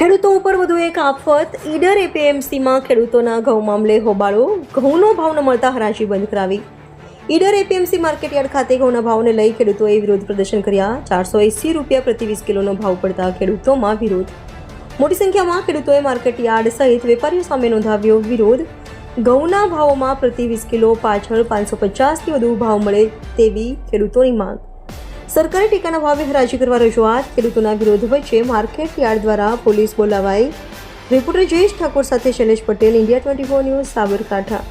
ખેડૂતો ઉપર વધુ એક આફત. ઈડર એપીએમસીમાં ખેડૂતોના ઘઉં મામલે હોબાળો. ઘઉંનો ભાવ ન મળતા હરાજી બંધ કરાવી. ઈડર એપીએમસી માર્કેટયાર્ડ ખાતે ઘઉંના ભાવને લઈ ખેડૂતોએ વિરોધ પ્રદર્શન કર્યા. ચારસો એંસી રૂપિયા પ્રતિ વીસ કિલોનો ભાવ પડતા ખેડૂતોમાં વિરોધ. મોટી સંખ્યામાં ખેડૂતોએ માર્કેટયાર્ડ સહિત વેપારીઓ સામે નોંધાવ્યો વિરોધ. ઘઉંના ભાવોમાં પ્રતિ વીસ કિલો પાછળ પાંચસો પચાસથી વધુ ભાવ મળે તેવી ખેડૂતોની માંગ. સરકારી ટેકાના ભાવે હરાજી કરવા રજૂઆત ખેડૂતોના વિરોધ વચ્ચે માર્કેટ યાર્ડ દ્વારા પોલીસ બોલાવાઈ. રિપોર્ટર જયેશ ઠાકોર સાથે Shailesh Patel, India twenty four news, Sabarkantha.